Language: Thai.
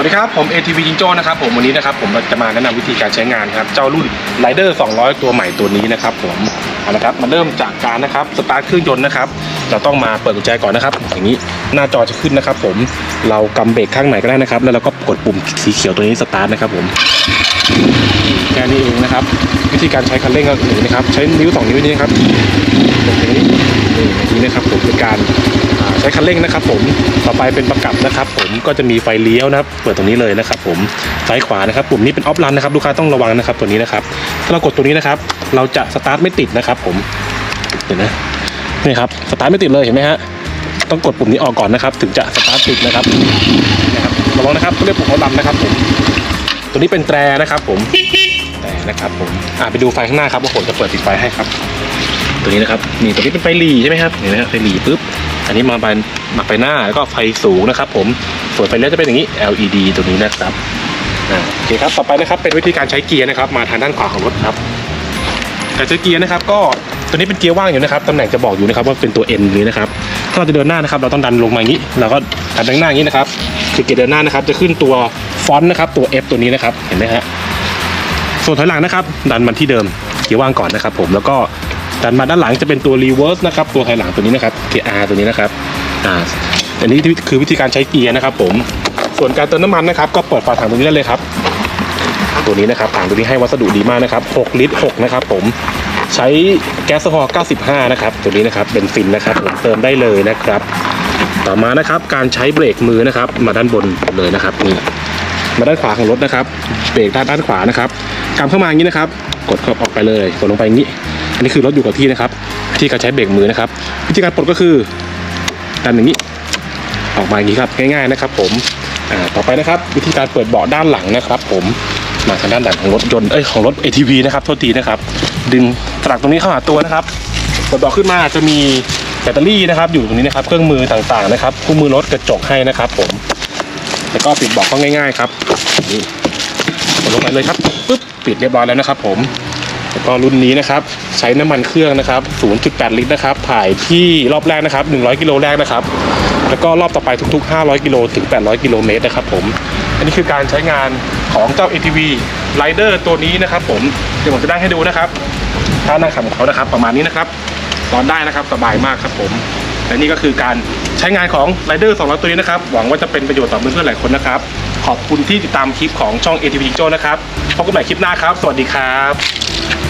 วัสดีครับ ผม ATV จิงโจ้นะครับผมวันนี้นะครับผมจะมาแนะนำวิธีการใช้งานครับ เจ้ารุ่น Rider 200 ตัวใหม่ตัวนี้นะครับผมเอาละครับมาเริ่มจากการนะครับสตาร์ทเครื่องยนต์นะครับ เราต้องมาเปิดกุญแจก่อนนะครับ อย่างนี้ หน้าจอจะขึ้นนะครับ ผมเรากำเบรกข้างไหนก็ได้นะครับ แล้วเราก็กดปุ่มสีเขียวตัวนี้สตาร์ทนะครับผมแค่นี้เองนะครับ วิธีการใช้คันเร่งก็อย่างนี้นะครับ ใช้นิ้วสองนิ้วนี้นะครับกดอย่างนี้นี่อย่างนี้นะครับผมเป็นการใช้คันเร่งนะครับ ผมต่อไปเป็นประกับนะครับ ผมก็จะมีไฟเลี้ยวนะครับ เปิดตรงนี้เลยนะครับ ผมซ้ายขวานะครับปุ่มนี้เป็นออฟรันนะครับลูกค้าต้องระวังนะครับ ตัวนี้นะครับถ้าเรากดตัวนี้นะครับ เราจะสตาร์ทไม่ติดนะครับ ผมเห็นไหมนี่ครับสตาร์ทไม่ติดเลยเห็นไหมฮะ ต้องกดปุ่มนี้ออกก่อนนะครับ ถึงจะสตาร์ทติดนะครับนะครับระวังนะครับเขาเรียกปุ่มออฟรันนะครับผมตัวนี้เป็นแตรนะครับ ผมแตรนะครับผมอ่าไปดูไฟข้างหน้าครับว่าผมจะเปิดติดไฟให้ครับ ตัวนี้นะครับนี่ตัวนี้เป็นไฟหลีใช่ไหมครับเห็นไหมครับไฟหลีปุ๊บอันนี้มาไฟมาไฟหน้าแล้วก็ไฟสูงนะครับ ผมส่วนไฟเลี้ยวจะเป็นอย่างนี้ LED ตัวนี้นะครับอ่าโอเคครับ ต่อไปนะครับ เป็นวิธีการใช้เกียร์นะครับ มาทางด้านขวาของรถครับ การใช้เกียร์นะครับ ก็ตัวนี้เป็นเกียร์ว่างอยู่นะครับ ตำแหน่งจะบอกอยู่นะครับว่าเป็นตัว N นี้นะครับ ถ้าเราจะเดินหน้านะครับ เราต้องดันลงมาอย่างนี้เราก็ดันด้านหน้าอย่างนี้นะครับคือเกียร์เดินหน้านะครับ จะขึ้นตัวฟอนต์นะครับ ตัว F ตัวนี้นะครับ เห็นไหมฮะส่วนถอยหลังนะครับ ดันมาที่เดิมเกียร์ว่างก่อนนะครับ ผมแล้วก็ดันมาด้านหลังจะเป็นตัวรีเวิร์สนะครับตัวถอยหลังตัวนี้นะครับเกียร์ R ตัวนี้นะครับอ่าอันนี้คือวิธีการใช้เกียร์นะครับ ผมส่วนการเติมน้ำมันนะครับก็เปิดฝาถังตัวนี้ได้เลยครับ ตัวนี้นะครับถังตัวนี้ให้วัสดุดีมากนะครับ 6 ลิตร 6 นะครับ ผม ใช้แก๊สโซฮอล์95 นะครับ ตัวนี้นะครับเป็นฟินนะครับผมเติมได้เลยนะครับ ต่อมานะครับการใช้เบรกมือนะครับ มาด้านบนเลยนะครับนี่มาด้านขวาของรถนะครับเบรกด้านด้านขวานะครับกำเข้ามาอย่างนี้นะครับ กดเข้าออกไปเลยกดลงไปอย่างนี้ อันนี้คือรถอยู่กับที่นะครับวิธีการใช้เบรกมือนะครับ วิธีการปลดก็คือดันอย่างนี้ ออกมาอย่างนี้ครับง่ายๆนะครับ ผมต่อไปนะครับ วิธีการเปิดเบาะด้านหลังนะครับ ผมมาทางด้านหลังของรถยนต์เอ้ยของรถ ATV นะครับโทษทีนะครับ ดึง ลักตรงนี้เข้าหาตัวนะครับเปิดเบาะขึ้นมาจะมีแบตเตอรี่นะครับ อยู่ตรงนี้นะครับ เครื่องมือต่างๆนะครับคู่มือรถกระจกให้นะครับผมแล้วก็ปิดบาะก็ง่ายๆครับนี่กดลงไปเลยครับปุ๊บปิดเรียบร้อยแล้วนะครับผมแล้วก็รุ่นนี้นะครับใช้น้ำมันเครื่องนะครับ 0.8 ลิตรนะครับถ่ายที่รอบแรกนะครับ 100 กิโลแรกนะครับ แล้วก็รอบต่อไปทุก ๆ 500 กิโลถึง 800 กิโลเมตรนะครับผม อันนี้คือการใช้งานของเจ้า ATV Rider ตัวนี้นะครับ ผมเดี๋ยวผมจะได้ให้ดูนะครับท่านั่งขับของเขานะครับ ประมาณนี้นะครับนอนได้นะครับสบายมากครับผมและนี่ก็คือการใช้งานของ Rider 200 ตัวนี้นะครับ หวังว่าจะเป็นประโยชน์ต่อเพื่อนๆหลายคนนะครับ ขอบคุณที่ติดตามคลิปของช่อง ATV จิงโจนะครับพบกันใหม่คลิปหน้าครับ สวัสดีครับ